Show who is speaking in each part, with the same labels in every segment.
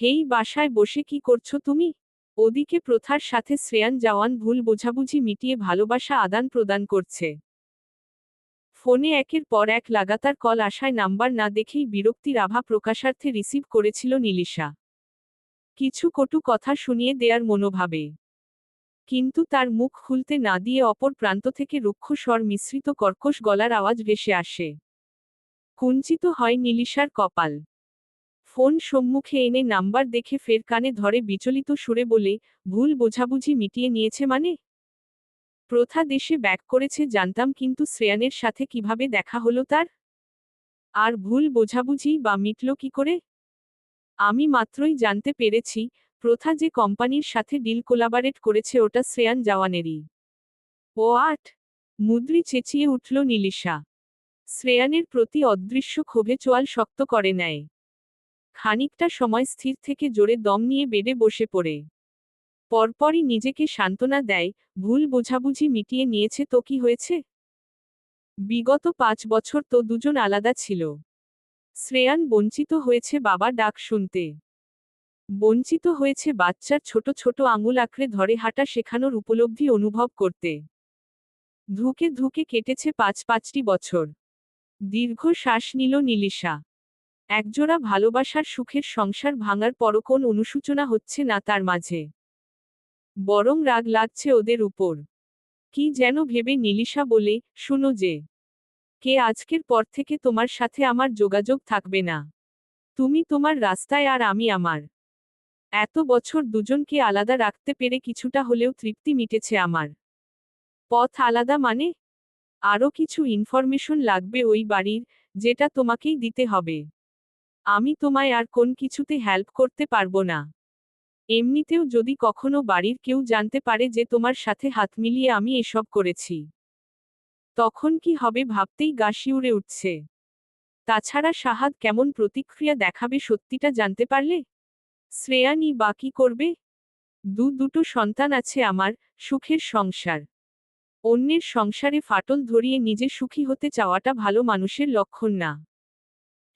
Speaker 1: হেই, বাসায় বসে কি করছ তুমি? ওদিকে প্রথার সাথে শ্রেয়ান জাওয়ান ভুল বোঝাবুঝি মিটিয়ে ভালোবাসা আদান প্রদান করছে। ফোনে একের পর এক লাগাতার কল আসায় নাম্বার না দেখেই বিরক্তির আভা প্রকাশার্থে রিসিভ করেছিল নীলিশা। কিছু কটু কথা শুনিয়ে দেয়ার মনোভাবে। কিন্তু তার মুখ খুলতে না দিয়ে অপর প্রান্ত থেকে রুক্ষ স্বর মিশ্রিত কর্কশ গলার আওয়াজ ভেসে আসে। কুঞ্চিত হয় নীলিশার কপাল। ফোন সম্মুখে এনে নাম্বার দেখে ফের কানে ধরে বিচলিত সুরে বলে, ভুল বোঝাবুঝি মিটিয়ে নিয়েছে মানে? প্রথা দেশে ব্যাক করেছে, জানতাম কিন্তু শ্রেয়ানের সাথে কীভাবে দেখা হলো তার? আর ভুল বোঝাবুঝি বা মিটল কি করে? আমি মাত্রই জানতে পেরেছি, প্রথা যে কোম্পানির সাথে ডিল কোলাবারেট করেছে ওটা শ্রেয়ান জাওয়ানেরই। ও আট, মুদ্রি চেঁচিয়ে উঠল নীলিশা। শ্রেয়ানের প্রতি অদৃশ্য ক্ষোভে চোয়াল শক্ত করে নেয়। খানিকটা সময় স্থির থেকে জোরে দম নিয়ে বেডে বসে পড়ে। পরপরই নিজেকে সান্ত্বনা দেয়, ভুল বোঝাবুঝি মিটিয়ে নিয়েছে তো কি হয়েছে? বিগত পাঁচ বছর তো দুজন আলাদা ছিল। শ্রেয়ান বঞ্চিত হয়েছে বাবা ডাক শুনতে। বঞ্চিত হয়েছে বাচ্চার ছোট ছোট আঙুল আঁকড়ে ধরে হাঁটা শেখানোর উপলব্ধি অনুভব করতে। ধুকে ধুকে কেটেছে পাঁচ পাঁচটি বছর। দীর্ঘ শ্বাস নিল নীলিশা। একজোড়া ভালোবাসার সুখের সংসার ভাঙার পরও কোন অনুসূচনা হচ্ছে না তার মাঝে। বরং রাগ লাগছে ওদের উপর। কি যেন ভেবে নীলিশা বলে, শুনো যে, কে আজকের পর থেকে তোমার সাথে আমার যোগাযোগ থাকবে না। তুমি তোমার রাস্তায় আর আমি আমার। এত বছর দুজনকে আলাদা রাখতে পেরে কিছুটা হলেও তৃপ্তি মিটেছে আমার। পথ আলাদা মানে? আরও কিছু ইনফরমেশন লাগবে ওই বাড়ির, যেটা তোমাকেই দিতে হবে। আমি তোমায় আর কোন কিছুতে হেল্প করতে পারব না। এমনিতেও যদি কখনো বাড়ির কেউ জানতে পারে যে তোমার সাথে হাত মিলিয়ে আমি এসব করেছি। তখন কি হবে ভাবতেই গা শিউরে উঠছে। তাছাড়া সাহাদ কেমন প্রতিক্রিয়া দেখাবে সত্যিটা জানতে পারলে? শ্রেয়ানি বা কি করবে? দু দুটো সন্তান আছে আমার, সুখের সংসার। অন্যের সংসারে ফাটল ধরিয়ে নিজে সুখী হতে চাওয়াটা ভালো মানুষের লক্ষণ না।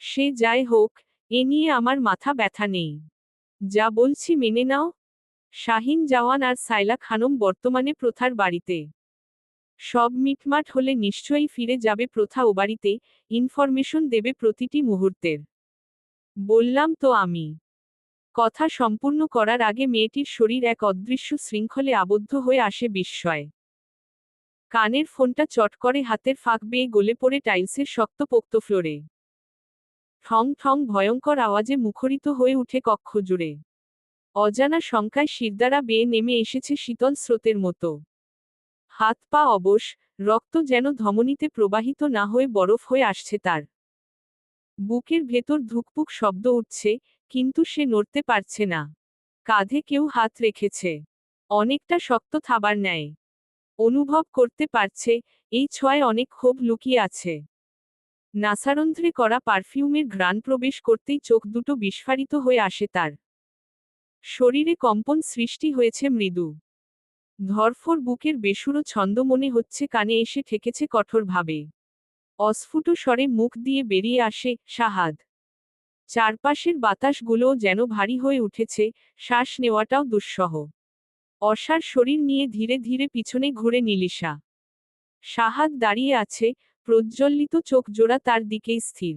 Speaker 1: সে যাই হোক, এ নিয়ে আমার মাথা ব্যথা নেই। যা বলছি মেনে নাও। শাহিন জওয়ান আর সাইলা খানম বর্তমানে প্রথার বাড়িতে। সব মিটমাট হলে নিশ্চয়ই ফিরে যাবে প্রথা ও বাড়িতে, ইনফরমেশন দেবে প্রতিটি মুহূর্তের। বললাম তো আমি। কথা সম্পূর্ণ করার আগে মেয়েটির শরীর এক অদৃশ্য শৃঙ্খলে আবদ্ধ হয়ে আসে বিস্ময়। কানের ফোনটা চট করে হাতের ফাঁক বেয়ে গলে পড়ে টাইলসের শক্তপোক্ত ফ্লোরে। ঠং ঠং ভয়ঙ্কর আওয়াজে মুখরিত হয়ে উঠে কক্ষ জুড়ে। অজানা শঙ্কায় শিরদারা বেয়ে নেমে এসেছে শীতল স্রোতের মতো। হাত পা অবশ, রক্ত যেন ধমনীতে প্রবাহিত না হয়ে বরফ হয়ে আসছে তার। বুকের ভেতর ধুকপুক শব্দ উঠছে, কিন্তু সে নড়তে পারছে না। কাঁধে কেউ হাত রেখেছে। অনেকটা শক্ত থাবার নেয় অনুভব করতে পারছে, এই ছোঁয়ায় অনেক ক্ষোভ লুকিয়ে আছে। নাসারন্ধ্রে করা পারফিউমের ঘ্রাণ প্রবেশ করতেই চোখ দুটো বিস্ফারিত হয়ে আসে তার। শরীরে কম্পন সৃষ্টি হয়েছে মৃদু। ধরফর বুকের বেসুরো ছন্দ মনে হচ্ছে কানে এসে ঠেকেছে কঠোরভাবে। অস্ফুট স্বরে মুখ দিয়ে বেরিয়ে আসে সাহাদ চারপাশের বাতাসগুলোও যেন ভারী হয়ে উঠেছে, শ্বাস নেওয়াটাও দুঃসহ। অসার শরীর নিয়ে ধীরে ধীরে পিছনে ঘুরে নিলিশা। সাহাদ দাঁড়িয়ে আছে প্রজ্জ্বলিত চোখ জোড়া তার দিকেই স্থির।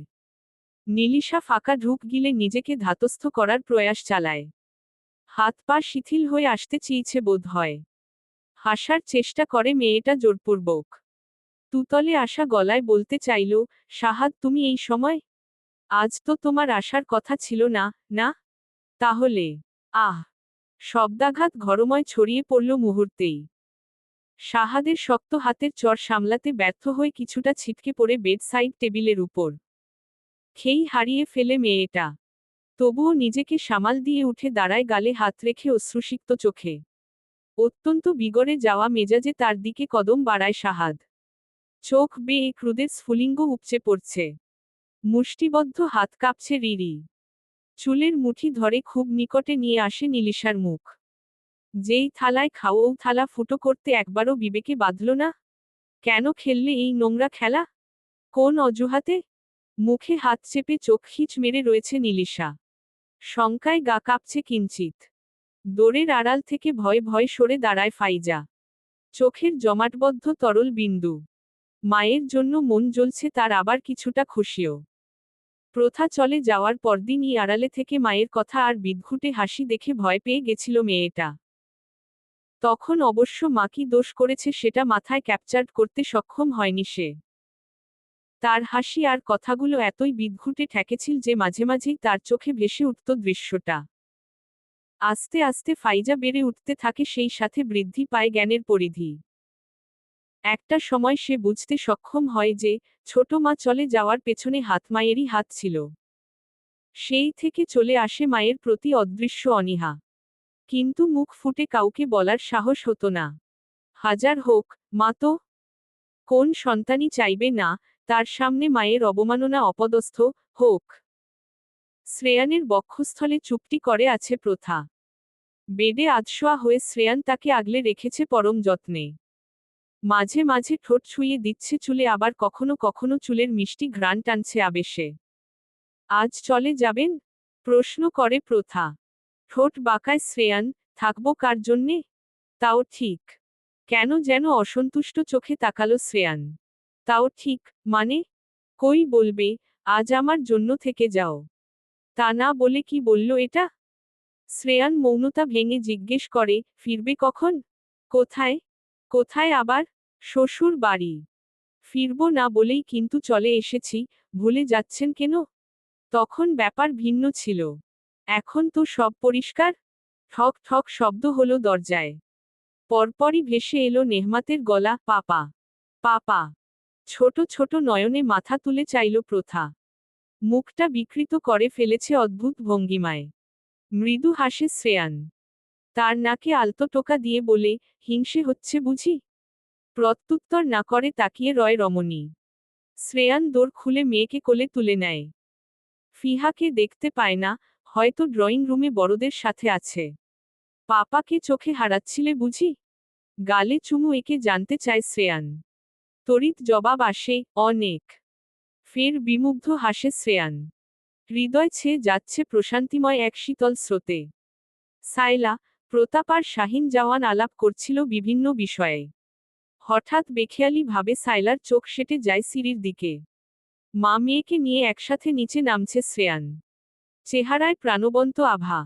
Speaker 1: নীলিশা ফাঁকা ঢুক গিলে নিজেকে ধাতস্থ করার প্রয়াস চালায়। হাত পা শিথিল হয়ে আসতে চেয়েছে বোধ হয়। হাসার চেষ্টা করে মেয়েটা জোরপূর্বক। তুতলে আসা গলায় বলতে চাইল সাহাদ তুমি এই সময়? আজ তো তোমার আসার কথা ছিল না না? তাহলে? আহ! শব্দাঘাত ঘরময় ছড়িয়ে পড়ল মুহূর্তেই। সাহাদের শক্ত হাতের চর সামলাতে ব্যর্থ হয়ে কিছুটা ছিটকে পড়ে বেড সাইড টেবিলের উপর। খেই হারিয়ে ফেলে মেয়েটা। তবুও নিজেকে সামাল দিয়ে উঠে দাঁড়ায় গালে হাত রেখে অশ্রুসিক্ত চোখে। অত্যন্ত বিগড়ে যাওয়া মেজাজে তার দিকে কদম বাড়ায় সাহাদ চোখ বেয়ে ক্রুদের স্ফুলিঙ্গ উপচে পড়ছে। মুষ্টিবদ্ধ হাত কাঁপছে রিরি। চুলের মুঠি ধরে খুব নিকটে নিয়ে আসে নীলিশার মুখ। যেই থালায় খাও থালা ফুটো করতে একবারও বিবেকে বাঁধল না? কেন খেললে এই নোংরা খেলা? কোন অজুহাতে? মুখে হাত চেপে চোখ খিচ মেরে রয়েছে নীলিশা। শঙ্কায় গা কাঁপছে কিঞ্চিত দোরের আড়াল থেকে ভয়ে ভয়ে সরে দাঁড়ায় ফাইজা। চোখের জমাটবদ্ধ তরল বিন্দু। মায়ের জন্য মন জ্বলছে তার আবার কিছুটা খুশিও। প্রথা চলে যাওয়ার পরদিনই আড়ালে থেকে মায়ের কথা আর বিদঘুটে হাসি দেখে ভয় পেয়ে গেছিল মেয়েটা। তখন অবশ্য মা কি দোষ করেছে সেটা মাথায় ক্যাপচার করতে সক্ষম হয়নি সে। তার হাসি আর কথাগুলো এতই বিদঘুটে ঠেকেছিল যে মাঝে মাঝেই তার চোখে ভেসে উঠত দৃশ্যটা। আস্তে আস্তে ফাইজা বেড়ে উঠতে থাকে সেই সাথে বৃদ্ধি পায় জ্ঞানের পরিধি। একটা সময় সে বুঝতে সক্ষম হয় যে ছোট মা চলে যাওয়ার পেছনে হাত মায়েরই হাত ছিল। সেই থেকে চলে আসে মায়ের প্রতি অদৃশ্য অনীহা। কিন্তু মুখ ফুটে কাউকে বলার সাহস হতো না। হাজার হোক, মা তো? কোন সন্তানই চাইবে না, তার সামনে মায়ের অবমাননা অপদস্থ, হোক। শ্রেয়ানের বক্ষস্থলে চুপটি করে আছে প্রথা। বেডে আধশোয়া হয়ে শ্রেয়ান তাকে আগলে রেখেছে পরম যত্নে। মাঝে মাঝে ঠোঁট ছুঁয়ে দিচ্ছে চুলে, আবার কখনো কখনো চুলের মিষ্টি ঘ্রাণ টানছে আবেশে। আজ চলে যাবেন? প্রশ্ন করে প্রথা। ঠোঁট বাঁকায় শ্রেয়ান, থাকব কার জন্যে? তাও ঠিক। কেন যেন অসন্তুষ্ট চোখে তাকালো শ্রেয়ান। তাও ঠিক মানে? কই বলবে, আজ আমার জন্য থেকে যাও। তা না বলে কি বলল এটা? শ্রেয়ান মৌনতা ভেঙে জিজ্ঞেস করে, ফিরবে কখন? কোথায়? কোথায় আবার? শ্বশুর বাড়ি। ফিরব না বলেই কিন্তু চলে এসেছি, ভুলে যাচ্ছেন কেন? তখন ব্যাপার ভিন্ন ছিল। এখন তো সব পরিষ্কার? ঠক ঠক শব্দ হলো দরজায়। পরপরই ভেসে এলো নেহমাতের গলা, পাপা পাপা। ছোট ছোট নয়নে মাথা তুলে চাইল প্রথা। মুখটা বিকৃত করে ফেলেছে অদ্ভুত ভঙ্গিমায়। মৃদু হাসে শ্রেয়ান। তার নাকে আলতো টোকা দিয়ে বলে, হিংসে হচ্ছে বুঝি? প্রত্যুত্তর না করে তাকিয়ে রয় রমণী। শ্রেয়ান দোর খুলে মেয়েকে কোলে তুলে নেয়। ফিহাকে দেখতে পায় না হয়তো ড্রয়িং রুমে বড়দের সাথে আছে। পাপাকে চোখে হারাচ্ছিলে বুঝি? গালে চুমু একে জানতে চায় শ্রেয়ান। তড়িৎ জবাব আসে, অনেক। ফের বিমুগ্ধ হাসে শ্রেয়ান। হৃদয় ছেয়ে যাচ্ছে প্রশান্তিময় এক শীতল স্রোতে। সাইলা প্রতাপ আর শাহিন জাওয়ান আলাপ করছিল বিভিন্ন বিষয়ে। হঠাৎ বেখেয়ালি ভাবে সাইলার চোখ সেটে যায় সিঁড়ির দিকে। মা মেয়েকে নিয়ে একসাথে নিচে নামছে শ্রেয়ান। চেহারায় প্রাণবন্ত আভা।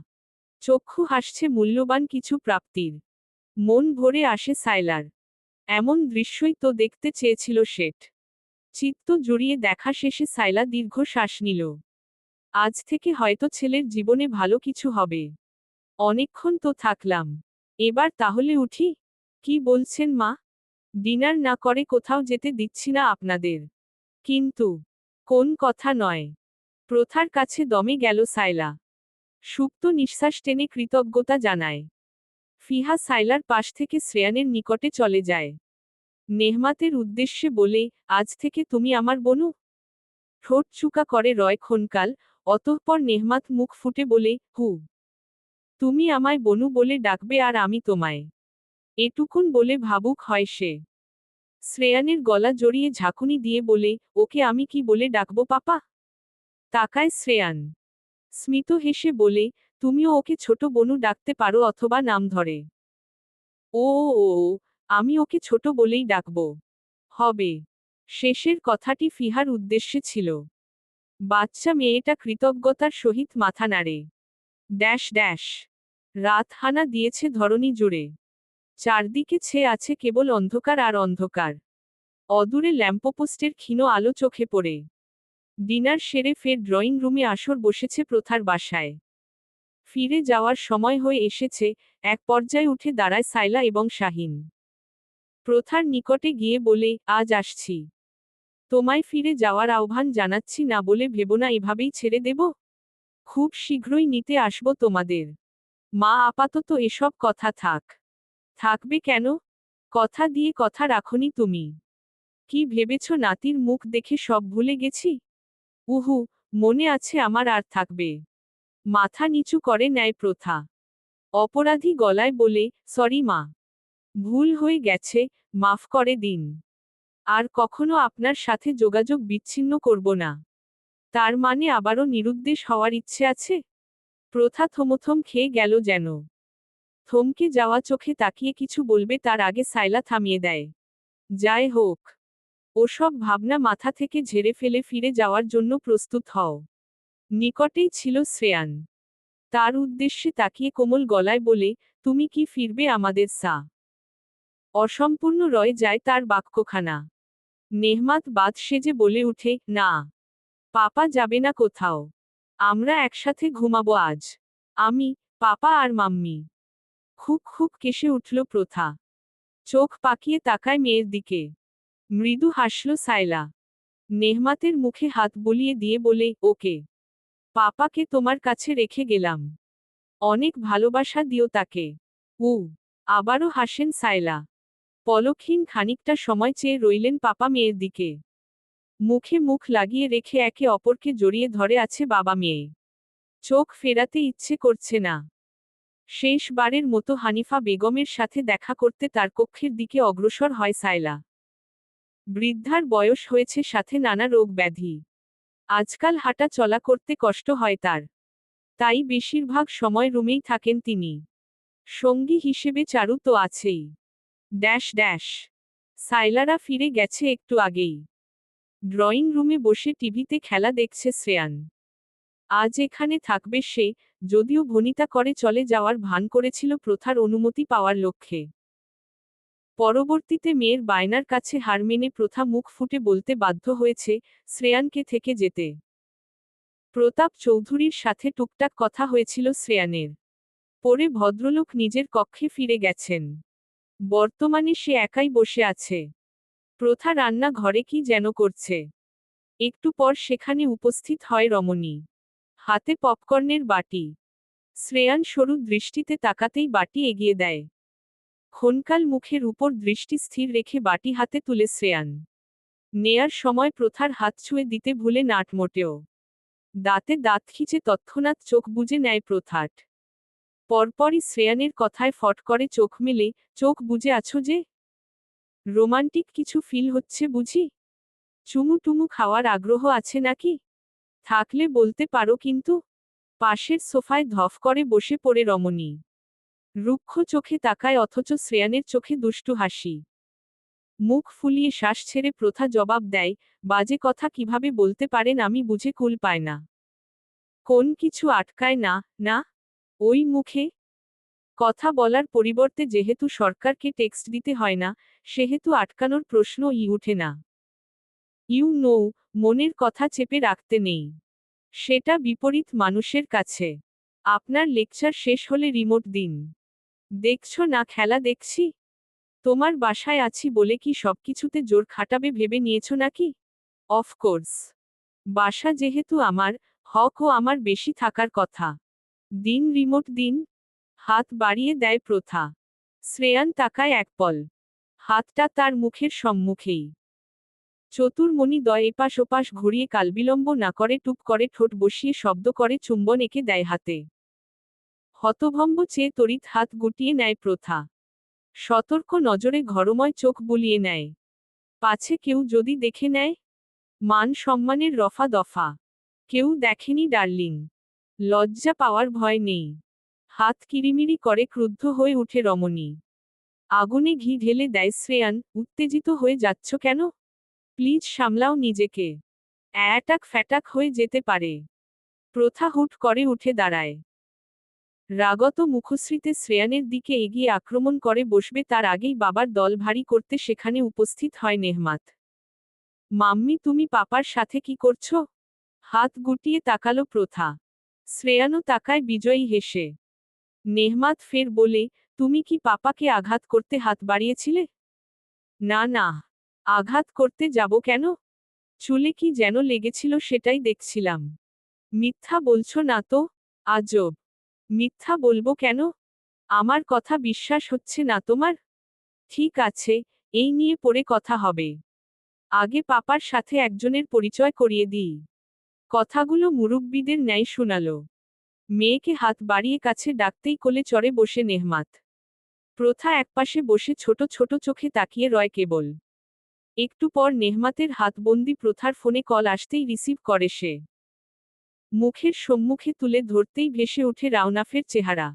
Speaker 1: চক্ষু হাসছে মূল্যবান কিছু প্রাপ্তির। মন ভরে আসে সাইলার এমন দৃশ্যই তো দেখতে চেয়েছিল শেঠ। চিত্ত জুড়িয়ে দেখা শেষে সাইলা দীর্ঘ শ্বাস নিল। আজ থেকে হয়তো ছেলের জীবনে ভালো কিছু হবে। অনেকক্ষণ তো থাকলাম। এবার তাহলে উঠি? কি বলছেন মা? ডিনার না করে কোথাও যেতে দিচ্ছি না আপনাদের। কিন্তু, কোন কথা নয়। প্রথার কাছে দমে গেল সাইলা সুপ্ত নিঃশ্বাস টেনে কৃতজ্ঞতা জানায়। ফিহা সাইলার পাশ থেকে শ্রেয়ানের নিকটে চলে যায়। নেহমাতের উদ্দেশ্যে বলে, আজ থেকে তুমি আমার বনু? ঠোঁট চুকা করে রয় ক্ষণকাল, অতঃপর নেহমাত মুখ ফুটে বলে, হু। তুমি আমায় বনু বলে ডাকবে আর আমি তোমায়। এটুকুন বলে ভাবুক হয় সে। শ্রেয়ানের গলা জড়িয়ে ঝাঁকুনি দিয়ে বলে, ওকে আমি কি বলে ডাকবো, পাপা? তাকায় শ্রেয়ান। স্মিত হেসে বলে তুমিও ওকে ছোট বনু ডাকতে পারো অথবা নাম ধরে। ও ও, আমি ওকে ছোট বলেই ডাকব। হবে। শেষের কথাটি ফিহার উদ্দেশ্যে ছিল। বাচ্চা মেয়েটা কৃতজ্ঞতার সহিত মাথা নাড়ে। Dash dash. রাত হানা দিয়েছে ধরণী জুড়ে চারদিকে ছেয়ে আছে কেবল অন্ধকার আর অন্ধকার। অদূরে ল্যাম্পপোস্টের ক্ষীণ আলো চোখে পড়ে। ডিনার সেরে ফের ড্রয়িং রুমে আসর বসেছে প্রথার বাসায়। ফিরে যাওয়ার সময় হয়ে এসেছে এক পর্যায়ে উঠে দাঁড়ায় সাইলা এবং শাহিন। প্রথার নিকটে গিয়ে বলে, আজ আসছি। তোমায় ফিরে যাওয়ার আহ্বান জানাচ্ছি না বলে ভেব না, এভাবেই ছেড়ে দেব? খুব শীঘ্রই নিতে আসব তোমাদের। মা, আপাতত এসব কথা থাক। থাকবে কেন? কথা দিয়ে কথা রাখনি তুমি। কি ভেবেছ নাতির মুখ দেখে সব ভুলে গেছি? উহু, মনে আছে আমার আর থাকবে। মাথা নিচু করে নেয় প্রথা। অপরাধী গলায় বলে, সরি মা। ভুল হয়ে গেছে, মাফ করে দিন। আর কখনো আপনার সাথে যোগাযোগ বিচ্ছিন্ন করব না। তার মানে আবারও নিরুদ্দেশ হওয়ার ইচ্ছে আছে? প্রথা থমথম খেয়ে গেল যেন। থমকে যাওয়া চোখে তাকিয়ে কিছু বলবে তার আগে সাইলা থামিয়ে দেয়। যাই হোক। ওসব ভাবনা মাথা থেকে ঝেড়ে ফেলে ফিরে যাওয়ার জন্য প্রস্তুত হও। নিকটেই ছিল শ্রেয়ান। তার উদ্দেশ্যে তাকিয়ে কোমল গলায় বলে, তুমি কি ফিরবে আমাদের সা? অসম্পূর্ণ রয়ে যায় তার বাক্যখানা। নেহমাত বাদ সেজে বলে উঠে না, পাপা যাবে না কোথাও। আমরা একসাথে ঘুমাবো আজ। আমি, পাপা আর মাম্মি। খুব খুব কেসে উঠল প্রথা। চোখ পাকিয়ে তাকায় মেয়ের দিকে। মৃদু হাসল সাইলা নেহমাতের মুখে হাত বলিয়ে দিয়ে বলে, ওকে। পাপাকে তোমার কাছে রেখে গেলাম। অনেক ভালোবাসা দিও তাকে। উ। আবারও হাসেন সাইলা পলকহীন খানিকটা সময় চেয়ে রইলেন পাপা মেয়ের দিকে। মুখে মুখ লাগিয়ে রেখে একে অপরকে জড়িয়ে ধরে আছে বাবা মেয়ে। চোখ ফেরাতে ইচ্ছে করছে না। শেষবারের মতো হানিফা বেগমের সাথে দেখা করতে তার কক্ষের দিকে অগ্রসর হয় সাইলা বৃদ্ধার বয়স হয়েছে সাথে নানা রোগ ব্যাধি। আজকাল হাঁটা চলা করতে কষ্ট হয় তার। তাই বেশিরভাগ সময় রুমেই থাকেন তিনি। সঙ্গী হিসেবে চারু তো আছেই। Dash dash. সাইলারা ফিরে গেছে একটু আগেই। ড্রয়িং রুমে বসে টিভিতে খেলা দেখছে শ্রেয়ান। আজ এখানে থাকবে সে, যদিও ভনিতা করে চলে যাওয়ার ভান করেছিল প্রথার অনুমতি পাওয়ার লক্ষ্যে। পরবর্তীতে মেয়ের বায়নার কাছে হার মেনে প্রথা মুখ ফুটে বলতে বাধ্য হয়েছে শ্রেয়ানকে থেকে যেতে। প্রতাপ চৌধুরীর সাথে টুকটাক কথা হয়েছিল শ্রেয়ানের। পরে ভদ্রলোক নিজের কক্ষে ফিরে গেছেন। বর্তমানে সে একাই বসে আছে। প্রথা রান্না ঘরে কি যেন করছে। একটু পর সেখানে উপস্থিত হয় রমণী। হাতে পপকর্নের বাটি। শ্রেয়ান সরু দৃষ্টিতে তাকাতেই বাটি এগিয়ে দেয়। ক্ষণকাল মুখের উপর দৃষ্টি স্থির রেখে বাটি হাতে তুলে শ্রেয়ান। নেয়ার সময় প্রথার হাত ছুঁয়ে দিতে ভুলে নাট মোটেও। দাঁতে দাঁত খিচে তৎক্ষণাৎ চোখ বুজে নেয় প্রথাট। পরপরই শ্রেয়ানের কথায় ফট করে চোখ মেলে, চোখ বুঝে আছো যে? রোমান্টিক কিছু ফিল হচ্ছে বুঝি? চুমু টুমু খাওয়ার আগ্রহ আছে নাকি? থাকলে বলতে পারো কিন্তু? পাশের সোফায় ধফ করে বসে পড়ে রমণী। রুক্ষ চোখে তাকায় অথচ শ্রেয়ানের চোখে দুষ্টু হাসি। মুখ ফুলিয়ে শ্বাস ছেড়ে প্রথা জবাব দেয়, বাজে কথা কীভাবে বলতে পারেন আমি বুঝে কুল পায় না। কোন কিছু আটকায় না না? ওই মুখে? কথা বলার পরিবর্তে যেহেতু সরকারকে টেক্সট দিতে হয় না, সেহেতু আটকানোর প্রশ্ন ই উঠে না। ইউ নো, মনের কথা চেপে রাখতে নেই। সেটা বিপরীত মানুষের কাছে। আপনার লেকচার শেষ হলে রিমোট দিন। দেখছ না খেলা দেখছি? তোমার বাসায় আছি বলে কি সবকিছুতে জোর খাটাবে ভেবে নিয়েছ নাকি? অফকোর্স বাসা যেহেতু আমার, হক ও আমার বেশি থাকার কথা। দিন রিমোট দিন, হাত বাড়িয়ে দেয় প্রথা। শ্রেয়ান তাকায় এক পল। হাতটা তার মুখের সম্মুখেই। চতুর্মণি দয় এপাশ ওপাশ ঘুরিয়ে কালবিলম্ব না করে টুপ করে ঠোঁট বসিয়ে শব্দ করে চুম্বন এঁকে দেয় হাতে। হতভম্ব চেয়ে তড়িৎ হাত গুটিয়ে নেয় প্রথা। সতর্ক নজরে ঘরময় চোখ বুলিয়ে নেয়। পাছে কেউ যদি দেখে নেয়? মান সম্মানের রফা দফা। কেউ দেখেনি ডার্লিং। লজ্জা পাওয়ার ভয় নেই। হাত কিরিমিরি করে ক্রুদ্ধ হয়ে উঠে রমণী। আগুনে ঘি ঢেলে দেয় শ্রেয়ান, উত্তেজিত হয়ে যাচ্ছ কেন? প্লিজ সামলাও নিজেকে। অ্যাটাক ফ্যাটাক হয়ে যেতে পারে। প্রথা হুট করে উঠে দাঁড়ায়। রাগত মুখশ্রীতে শ্রেয়ানের দিকে এগিয়ে আক্রমণ করে বসবে তার আগেই বাবার দল ভারী করতে সেখানে উপস্থিত হয় নেহমাত। মাম্মি, তুমি পাপার সাথে কি করছ? হাত গুটিয়ে তাকালো প্রথা। শ্রেয়ানও তাকায় বিজয়ী হেসে। নেহমাত ফের বলে, তুমি কি পাপাকে আঘাত করতে হাত বাড়িয়েছিলে? না না। আঘাত করতে যাব কেন? চুলে কি যেন লেগেছিল সেটাই দেখছিলাম। মিথ্যা বলছো না তো? আজব! মিথ্যা বলব কেন? আমার কথা বিশ্বাস হচ্ছে না তোমার? ঠিক আছে, এই নিয়ে পরে কথা হবে। আগে পাপার সাথে একজনের পরিচয় করিয়ে দিই। কথাগুলো মুরব্বীদের ন্যায় শোনালো। মেয়েকে হাত বাড়িয়ে কাছে ডাকতেই কোলে চড়ে বসে নেহমাত। প্রথা একপাশে বসে ছোট ছোট চোখে তাকিয়ে রয় কেবল। একটু পর নেহমাতের হাতবন্দি প্রথার ফোনে কল আসতেই রিসিভ করে সে। মুখের সম্মুখে তুলে ধরতেই ভেসে ওঠে রাওনাফের চেহারা।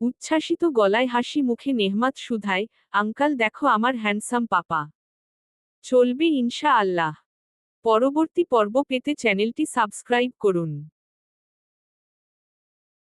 Speaker 1: উচ্ছ্বাসিত গলায় হাসি মুখে নেহমাত সুধায়, আঙ্কাল, দেখো আমার হ্যান্ডসাম পাপা। চলবে ইনশা আল্লাহ পরবর্তী পর্ব পেতে চ্যানেলটি সাবস্ক্রাইব করুন।